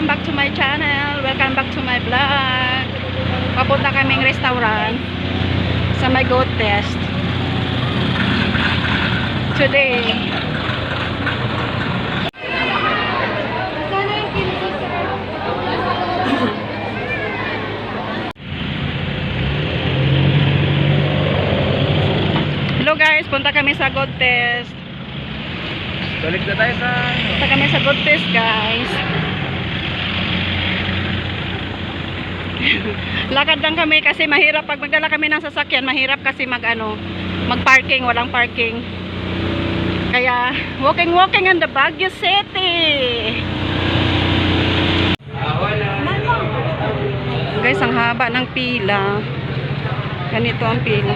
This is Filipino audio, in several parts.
welcome back to my channel. Welcome back to my vlog. Papunta kaming restaurant sa my goat test. Today. Hello guys, punta kami sa goat test. Balik na tayo sa... Punta kami sa good test, guys. Lakad lang kami kasi mahirap pag magdala kami ng sasakyan, mahirap kasi mag ano, mag-parking, walang parking. Kaya walking walking in the Baguio City. Guys, ang haba ng pila. Ganito ang pila.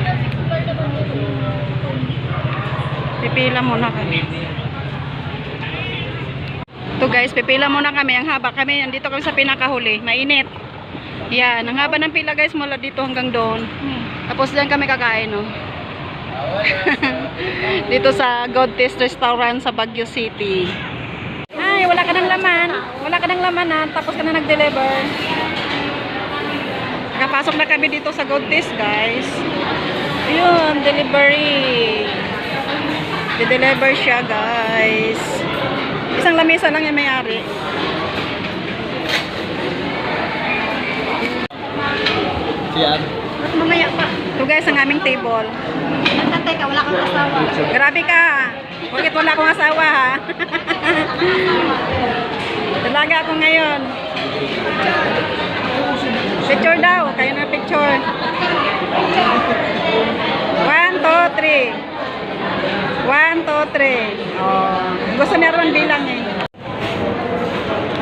Pipila muna kami. Ito guys, pipila muna kami. Ang haba kami, nandito kami sa pinakahuli. Mainit. Yan, ang haba ng pila guys mula dito hanggang doon. Tapos diyan kami kakain, no. dito sa God Taste Restaurant sa Baguio City. Ay, wala ka ng laman. Wala ka ng laman na. Tapos ka na nag-deliver. Nakapasok na kami dito sa God Taste, guys. Yun, delivery. De-deliver siya, guys. Isang lamesa lang yung may-ari. Ba't mamaya pa? Ito guys, ang aming table. Nagkantay ka, wala kang asawa. Grabe ka. Bakit wala akong asawa ha? Dalaga ako ngayon. Picture daw. Kayo na picture. One, two, three. One, two, three. Oh. Gusto niya ron bilang eh.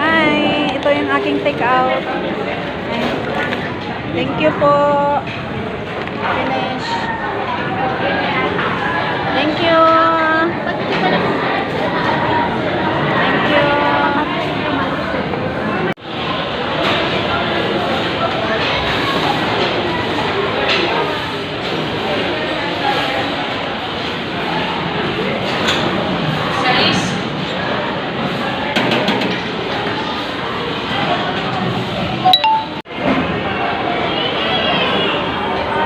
Hi. Ito yung aking take out. Thank you po. Finish. Thank you. Thank you.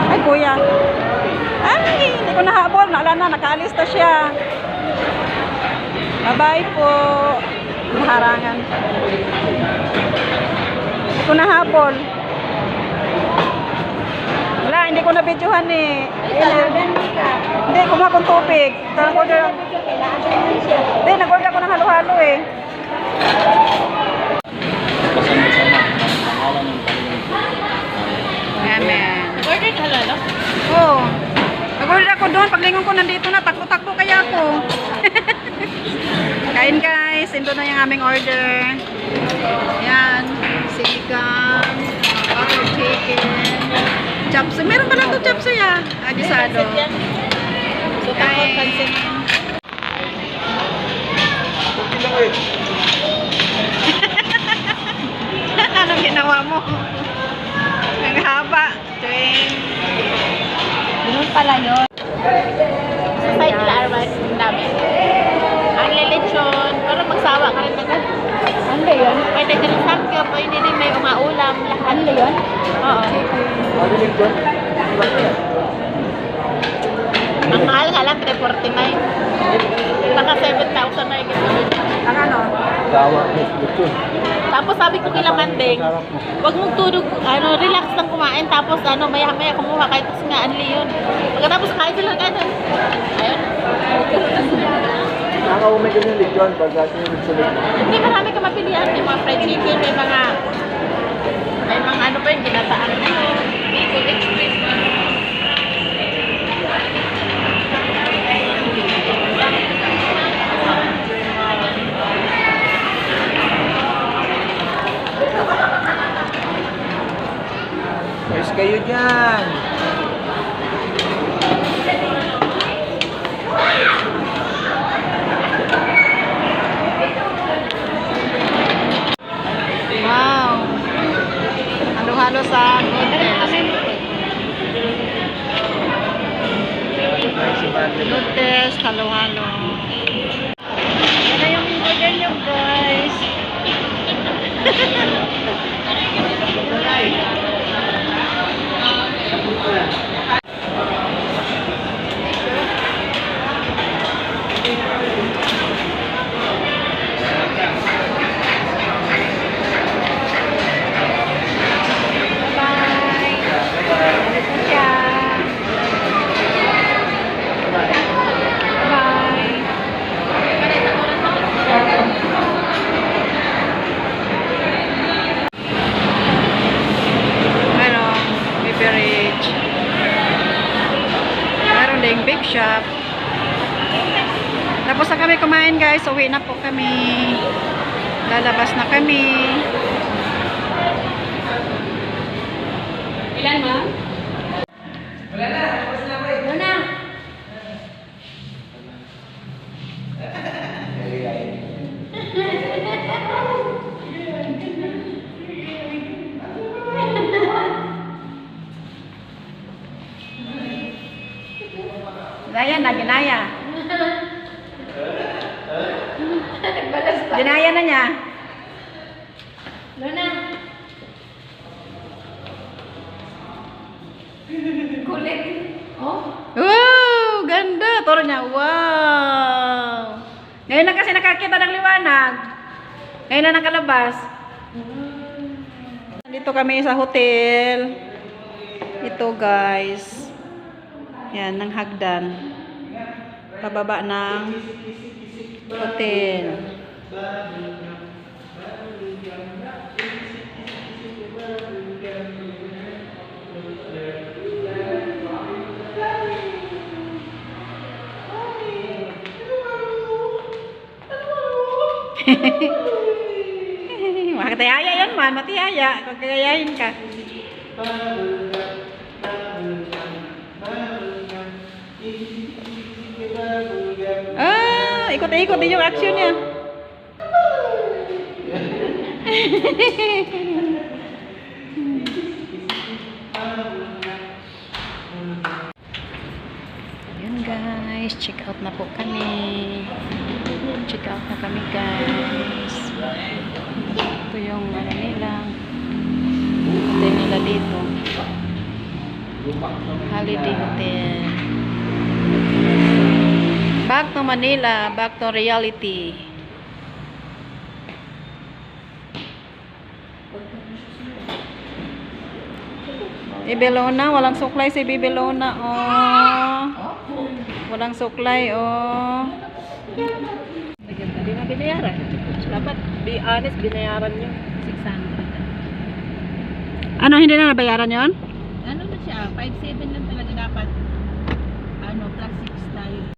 Ay, kuya. Ay, hindi ko nahabol. Nala na, nakaalis na siya. Bye-bye po. Maharangan. Hindi ko nahabol. Wala, hindi ko na-videohan eh. Na. Hindi, kumuha kong tubig. Ito, nag-order. Hindi, nag-order ako ng halo-halo eh. Amen. Order ka lalo? Oo. Nag-order ako doon. Paglingon ko nandito na. Kain guys. Ito na yung aming order. Yan. Sinigang. Butter chicken. Chapsuy. Meron pala ito chapsuy ah. Agisado. So, lang eh. Anong ginawa mo? Ang haba. Twing. Ganun pala yun. Sa side nila, Armas, ang dami. Ang lelechon, pero magsawa ka rin agad. Ano ba yun? Pwede ka ng samkyo, pwede din may umaulam, lahat. Ano yun? Oo. Ano din doon? Ang mahal nga lang, 349. Naka 7,000 na yung. Ang ano? Ito. Tapos sabi ko kila mo. Huwag mong tulog, ano, relax lang kumain, tapos ano, maya-maya kumuha kahit kasi nga anli yun. Pagkatapos kain sila ganun. Ayun. Nakakaumay ka ng legion pag ating nagsulit. Hindi marami ka mapilian. May mga fried chicken, may mga, may mga ano pa yung ginataan, ano, Bicol Express. Ayos kayo dyan. Wow. Halo-halo sa good test, halo-halo. Yan na yung order nyo guys. Ding big shop. Tapos na kami kumain guys. Uwi na po kami. Lalabas na kami. Ilan ma? Ginaya na, ginaya. Ginaya na niya. Luna. Kulit. Oh. Wow! Ganda! Toro niya. Wow! Ngayon na kasi nakakita ng liwanag. Ngayon na nakalabas. Dito kami sa hotel. Ito guys. Yan, ng hagdan. Pababa ng hotel. Makatayaya yan man, matiyaya. Kung kagayahin ka. Ah, ikot-ikot din yung action niya. Ayan guys, check out na po kami. Check out na kami guys. Ito yung ano nila. Hotel nila dito. Holiday Hotel. Manila, back to reality. Bibelona, walang suklay si Bibelona. Oh. Walang suklay, oh. Hindi na binayaran. Dapat, be honest, binayaran nyo. 600. Ano, hindi na nabayaran yon? Ano na siya? 5.7 lang talaga dapat. Ano, plus 6 tayo.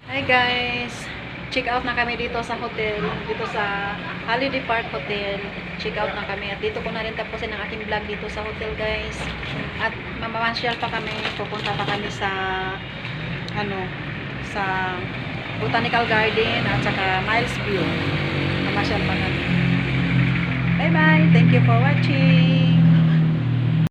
Hi guys! Check out na kami dito sa hotel, dito sa Holiday Park Hotel. Check out na kami at dito ko na rin tapusin ang aking vlog dito sa hotel guys. At mamamasyal pa kami, pupunta pa kami sa ano, sa Botanical Garden at saka Miles View. Mamasyal pa kami. Bye bye! Thank you for watching!